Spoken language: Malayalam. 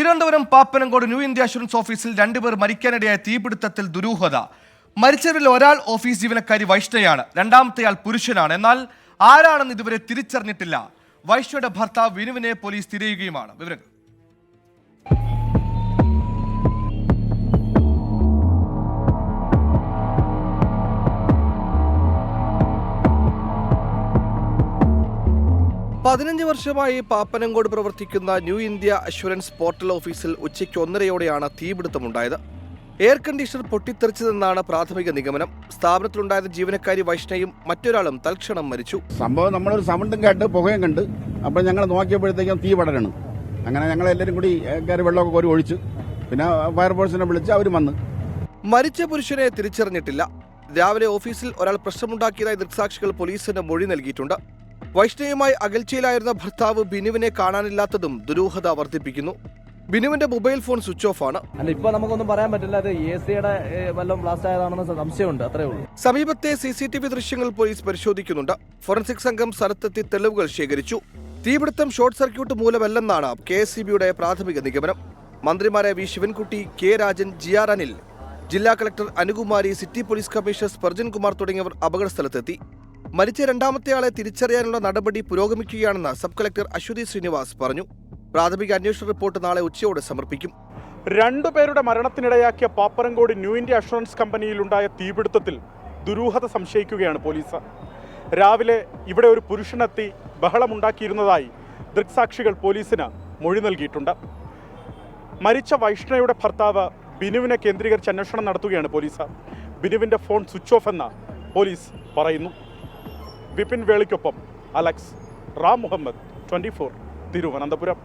Thiruvananthapuram Pappanamcode new India assurance ഓഫീസിൽ രണ്ടുപേർ മരിക്കാനിടയായ തീപിടുത്തത്തിൽ ദുരൂഹത. മരിച്ചവരിൽ ഒരാൾ ഓഫീസ് ജീവനക്കാരി വൈഷ്ണയാണ്. രണ്ടാമത്തെയാൾ പുരുഷനാണ്. എന്നാൽ ആരാണെന്ന് ഇതുവരെ തിരിച്ചറിഞ്ഞിട്ടില്ല. വൈഷ്ണയുടെ ഭർത്താവ് വിനുവിനെ പോലീസ് തിരയുകയുമാണ്. വിവരങ്ങൾ. പതിനഞ്ച് വർഷമായി പാപ്പനങ്കോട് പ്രവർത്തിക്കുന്ന ന്യൂ ഇന്ത്യ അഷുറൻസ് പോർട്ടൽ ഓഫീസിൽ ഉച്ചയ്ക്ക് ഒന്നരയോടെയാണ് തീപിടുത്തമുണ്ടായത്. എയർ കണ്ടീഷണർ പൊട്ടിത്തെറിച്ചതെന്നാണ് പ്രാഥമിക നിഗമനം. സ്ഥാപനത്തിലുണ്ടായത് ജീവനക്കാരി വൈഷ്ണയും മറ്റൊരാളും തൽക്ഷണം മരിച്ചു. സംഭവം നമ്മളൊരു സൗണ്ടും കേട്ട് പുകയും കണ്ട് അപ്പോൾ ഞങ്ങൾ നോക്കിയപ്പോഴത്തേക്കും തീ പടരണം. അങ്ങനെ ഞങ്ങൾ എല്ലാവരും കൂടി കയറി വെള്ളമൊക്കെ കോരി ഒഴിച്ചു പിന്നെ ഫയർഫോഴ്സിനെ വിളിച്ച് അവർ വന്ന്. മരിച്ച പുരുഷനെ തിരിച്ചറിഞ്ഞിട്ടില്ല. രാവിലെ ഓഫീസിൽ ഒരാൾ പ്രശ്നമുണ്ടാക്കിയതായി ദൃക്സാക്ഷികൾ പോലീസിന് മൊഴി നൽകിയിട്ടുണ്ട്. വൈഷ്ണയുമായി അകൽച്ചയിലായിരുന്ന ഭർത്താവ് ബിനുവിനെ കാണാനില്ലാത്തതും ദുരൂഹത വർദ്ധിപ്പിക്കുന്നു. ബിനുവിന്റെ മൊബൈൽ ഫോൺ സ്വിച്ച് ഓഫ് ആണ്. അല്ല ഇപ്പൊ നമുക്കൊന്നും പറയാൻ പറ്റില്ല. അത് എ സിയുടെ വല്ലതും ബ്ലാസ്റ്റ് ആയതാണെന്ന് സംശയമുണ്ട് അത്രേ ഉള്ളൂ. സമീപത്തെ സി സി ടി വി ദൃശ്യങ്ങൾ പോലീസ് പരിശോധിക്കുന്നുണ്ട്. ഫോറൻസിക് സംഘം സ്ഥലത്തെത്തി തെളിവുകൾ ശേഖരിച്ചു. തീപിടുത്തം ഷോർട്ട് സർക്യൂട്ട് മൂലമല്ലെന്നാണ് കെ എസ് സി ബിയുടെ പ്രാഥമിക നിഗമനം. മന്ത്രിമാരായ V Sivankutty K Rajan G R Anil ജില്ലാ collector Anukumari city police commissioner Spurgeon Kumar തുടങ്ങിയവർ അപകടസ്ഥലത്തെത്തി. മരിച്ച രണ്ടാമത്തെയാളെ തിരിച്ചറിയാനുള്ള നടപടി പുരോഗമിക്കുകയാണെന്ന് സബ് കളക്ടർ അശ്വതി ശ്രീനിവാസ് പറഞ്ഞു. പ്രാഥമിക അന്വേഷണ റിപ്പോർട്ട് നാളെ ഉച്ചയോടെ സമർപ്പിക്കും. രണ്ടുപേരുടെ മരണത്തിനിടയാക്കിയ പാപ്പറങ്കോട് ന്യൂ ഇന്ത്യ അഷുറൻസ് കമ്പനിയിലുണ്ടായ തീപിടുത്തത്തിൽ ദുരൂഹത സംശയിക്കുകയാണ് പോലീസ്. രാവിലെ ഇവിടെ ഒരു പുരുഷനെത്തി ബഹളമുണ്ടാക്കിയിരുന്നതായി ദൃക്സാക്ഷികൾ പോലീസിന് മൊഴി നൽകിയിട്ടുണ്ട്. മരിച്ച വൈഷ്ണയുടെ ഭർത്താവ് ബിനുവിനെ കേന്ദ്രീകരിച്ച് അന്വേഷണം നടത്തുകയാണ് പോലീസ്. ബിനുവിന്റെ ഫോൺ സ്വിച്ച് ഓഫ് എന്ന് പോലീസ് പറയുന്നു. Vipin വേളിക്കൊപ്പം Alex Ram Muhammad twenty four Thiruvananthapuram.